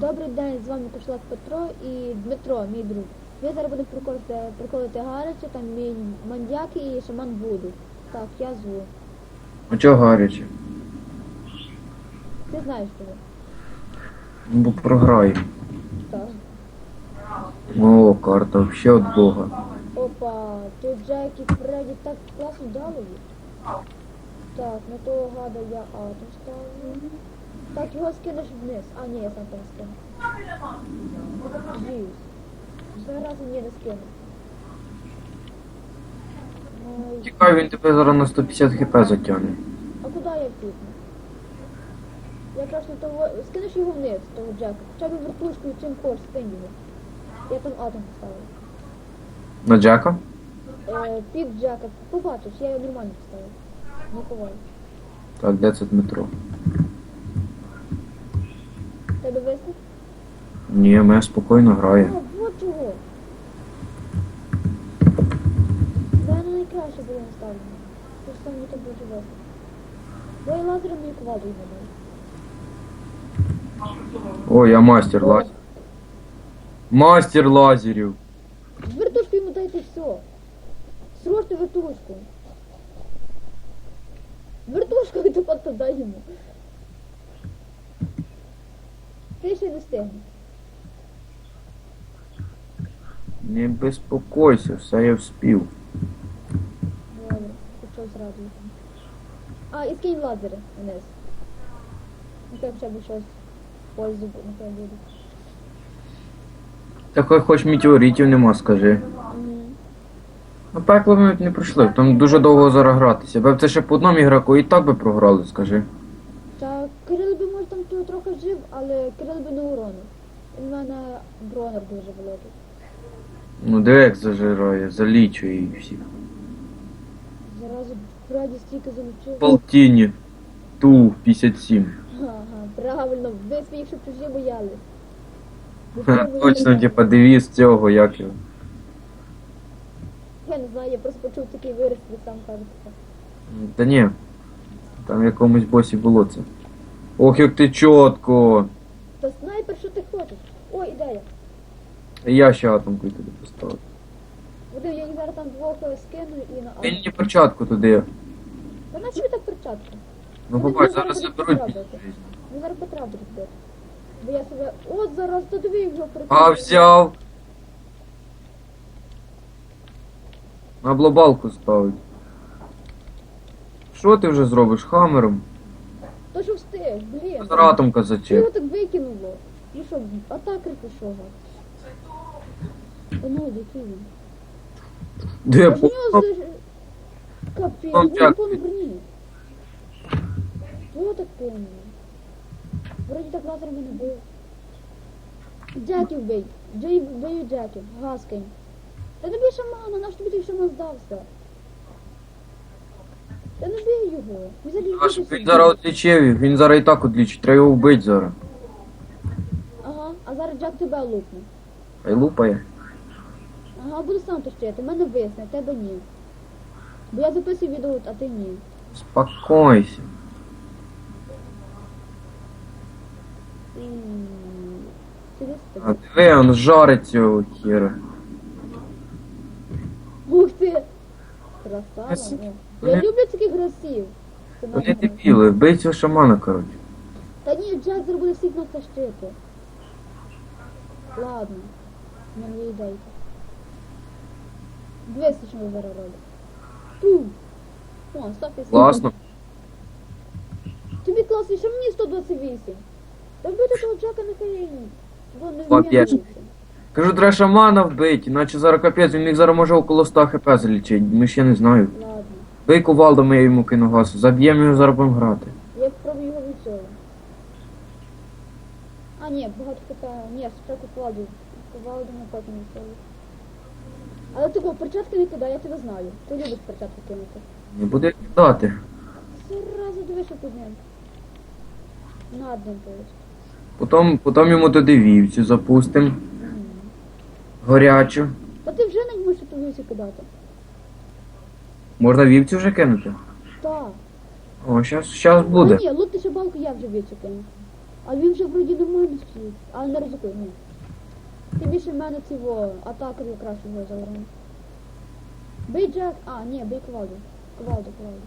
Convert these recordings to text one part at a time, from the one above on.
Добрий день, з вами Кошлак Петро і Дмитро, мій друг. Ми зараз будемо приколити, приколити гаряче, там мій мандяк і шаман Буду. Так, я зву. А чого гаряче? Ти знаєш кого? Ну, Бо програю. Так. О, карта вообще от Бога. Опа, тут Джек і Фредді так класно дали. Так, на того гада я атом ставлю. Так, його скинеш вниз. А, ні, я сам там скину. З'ївсь. Зараз ні, не скину. Ой, Тікай, він тебе зараз на 150 хп затягне. А куди я пікну? Я краще того. Скинеш його вниз, того Джека. Хоча б вертушкою чим хочеш, скинь його. Я там атом поставив. На Джека? Е, пік Джека. Побачиш, я його нормально поставив. Не ховай. Так, де це Дмитро? Тебе висновок? Ні, мене спокійно грає. О, вот чого. Мене найкраще було наставлено. Сам не так дуже висновок. Бо я лазером і квадрою не. О, я мастер лазер. Мастер лазерів. Вертушку йому дайте все. Срочно вертушку. Вертушку і тупо дай йому. Ти ще не встигнеш. Не безпокойся, все я вспів. Добре, почав зрадувати. А, і скинь лазери вниз. Нехай хоча б щось в пользу бу- нехай буде. Так хоч метеоритів нема, скажи. Ну пекло ми не пройшли, там дуже довго зараз гратися. Бо це ще по одному ігроку і так би програли, скажи. Та Кирил би тут трохи жив, але Кирил би не уронив. Він в мене бронер дуже великий. Ну диви як зажирає, залічує їх всіх. Заразу Фредді стільки залучив. Полтіні. Ту 57. Ага, правильно, ви своїх щоб чужі боялись. Ха, Точно, типа, девіз цього, як його. Я не знаю, я просто почув такий вираз, ви сам кажете. Та ні. Там в якомусь босі було це. Ох, як ти чітко. Та снайпер, що ти хочеш? Ой, ідея. Я ще атомку туди поставив. Буде, я їх зараз там двох скину і на Ти мені перчатку туди. Та на чому так перчатку? Ну Ну, побач, зараз зараз заберуть. зробити. Ну зараз буде бити. Бо я себе. От зараз, то диви його. А, взяв. На глобалку ставить. Що ти вже зробиш хамером? Встиг, блін. Зараз атомка Що його так викинуло? Ну що, атакер пішов. Та ну, який він? Де Та в нього з... Капець, він як? повно броні. Так повно? Вроді так лазером не бив. Джеків бий. Джей бию Джеків. Гаскань. Та бий шамана, наш тобі той шаман здався. Та не бий його. Він взагалі Аж вбити він зараз отлічив він зараз і так отлічить, треба його вбити зараз. Ага, а зараз Джек тебе лупне. Хай лупає. Ага, буду сам тащити, мене висне, тебе ні. Бо я записую відео, а ти ні. Спокойся. М, А диви, он жарить цього хера. Ух ти! Красава. Ну. Вони- Я люблю таких гравців. Це Вони дебіли, вбий цього шамана, коротше. Та ні, Джек зараз буде всіх нас тащити. Ладно. Є ідейка. Дивись, що ми зараз робимо. Ту. О, 150. Класно. Тобі класно, що мені 128. Та вбити того Джека нехай. Бо не Пап'єш. вміє Кажу, треба шамана вбити, іначе зараз капець, він їх зараз може около 100 хп залічить. Ми ж я не знаю. Ладно. Бий кувалдами я йому кину гасу, заб'ємо його зараз будемо грати. Я спробую його від цього. А, ні, багато така. Ні, спочатку кладу. Кувалду на потім від цього. Але ти кого, перчатки не кидай, я тебе знаю. Ти любиш перчатки кинути. Не буде кидати. Зразу дивись, що підняв. На одним поїзд. Потім, потім йому туди вівцю запустимо. Горячу. Та ти вже не можеш ту вівці кидати. Можна вівцю вже кинути? Так. О, щас, щас буде. А ні, лупти ще балку я вже вівцю кину. А він вже вроді нормально стоїть. Але не ризикуй, ні. Тим більше в мене цього атака якраз його забрав. Бей Джек. А, ні, бей Квалду. Квалду, Квалду.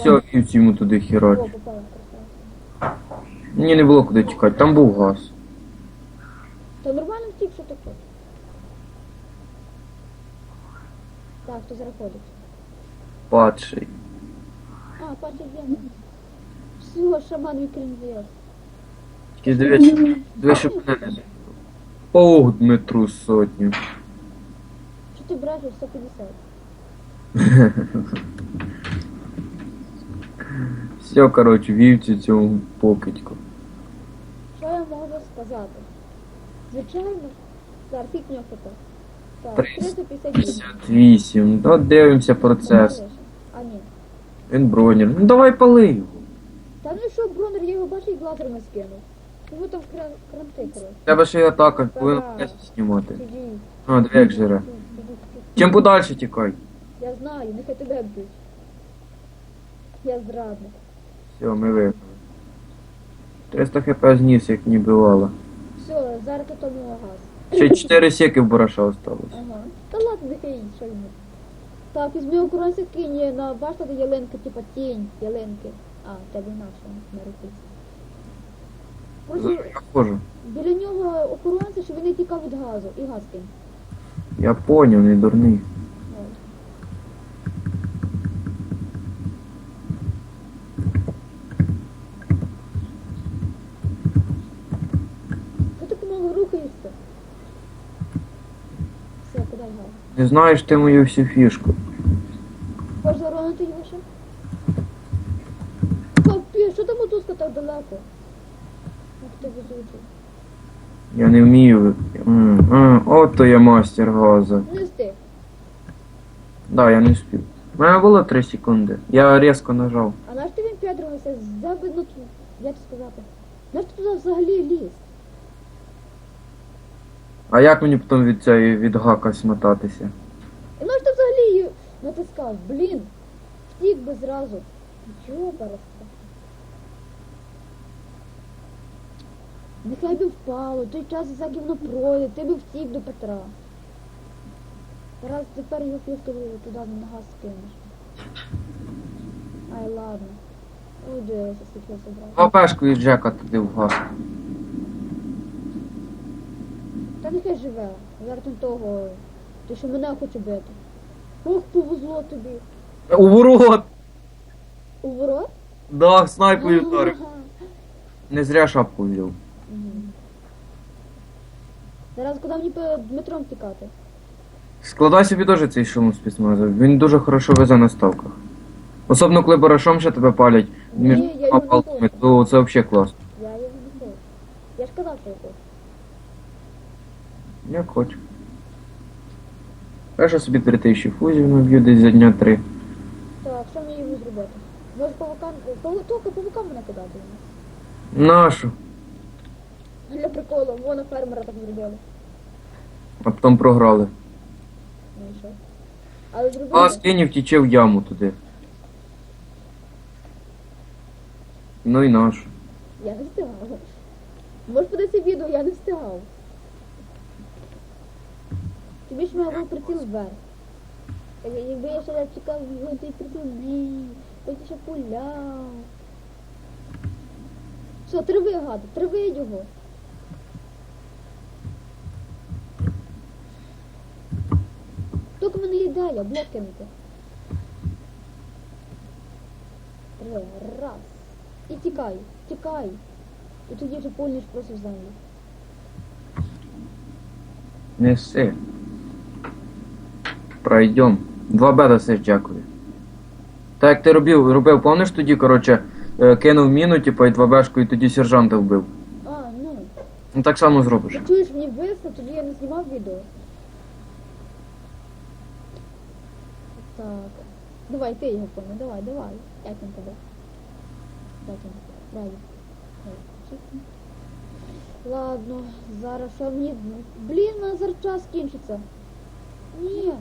Все, вівці йому туди О, хірач. Мені не було куди тікати, там був газ. Та нормально втік, що хочеш. Так, хто зараз? Падший. А, паті є. Все, шаман Вікрінзіас. Тільки дивись, дивись, щоб мене не Ох, Дмитру сотню. Що ти брешеш 150? Все, коротше, вівці цьому покидьку. Що я можу сказати? Звичайно, зараз скільки нього хп? Так, 358. 58. Ну, дивимося процес. А ні. Він бронер. Ну давай пали його. Та ну що, Бронер, я його бачив і лазерами скинув. Йому там кран- кранти, коротше. Тебе ще й атака, повинен тест знімати. Сиді. А, диви як сиді. Чим подальше тікай. Я знаю, нехай тебе б'ють. Я зрадник. Все, ми виграли. 300 хп зніс, як не бивало. Все, зараз тут тому газ. Ще 4 сіки в бараша осталось. Ага. Та ладно, нехай що йому. Так, візьми окуранці кинь на башта де ялинка, типа тінь ялинки. А, в тебе наша на руці. Просто Я хожу. біля нього охоронці, щоб він не тікав від газу. І газ кинь. Я поняв, не дурний. От. Ти так мало рухаєшся. Все, кидай газ. Не знаєш ти мою всю фішку. Хочеш заронити його ще? Капі, що там мотузка так далеко? Як ти везучий. Я не вмію. М, м, От то я мастер газу. Не встиг. Да, я не спів. У мене було 3 секунди. Я різко нажав. А наш ти він рухався? Взяв би, ну, як сказати? Наш ти туди взагалі ліз? А як мені потім від цієї від гака смотатися? І наш ти взагалі її натискав? Блін, втік би зразу. Чого барasta? Нехай би впало, той час як воно пройде, ти би втік до Петра. Зараз тепер його фішки туди на газ скинеш. Ай, ладно. Ой, скільки я собрав. Лапешку від Джека туди в газ. Та нехай живе. Зараз того. Ти що мене хоче бити. Ох, повезло тобі. У ворот! У ворот? Да, снайпою вдарив. Не зря шапку взяв. Зараз куди мені по Дмитром тікати? Складай собі теж цей шум спецназу. Він дуже хорошо везе на ставках. Особливо, коли барашом ще тебе палять між Ні, я його не палками, то це взагалі класно. Я його не хочу. Я ж казав, що я хочу. Як хочу. Перше собі 3000 фузів наб'ю десь за дня три. Так, що мені йому зробити? Може павукам. Паву... Тільки павукам мене кидати. Нашу. Для приколу, вона фермера так зробила. А потім програли. Ну і що? Але зробили. А скинів втіче в яму туди. Ну і нашу. Я не встигала. Можеш подивитися відео, я не встигав. Тобі ж мав був приціл вверх. Так, якби я ще чекав його цей приціл, потім ще пуляв. Все, триви гада, триви його. Тільки в мене є ідея, блок кинути. Три, раз. І тікай, тікай. І тоді вже пульнеш просто в землю. Неси. Пройдем. Два беда все дякую. Так як ти робив, робив, помниш тоді, коротше, е, кинув міну, типу, і два бешку, і тоді сержанта вбив. А, ну. Ну так само зробиш. Ти чуєш, мені висно, тоді я не знімав відео. Так. Давай, ти його помни, давай, давай. Як він тебе? Як він? Дай. Дай. Ладно, зараз що мені. Блін, у мене зараз час кінчиться. Ні.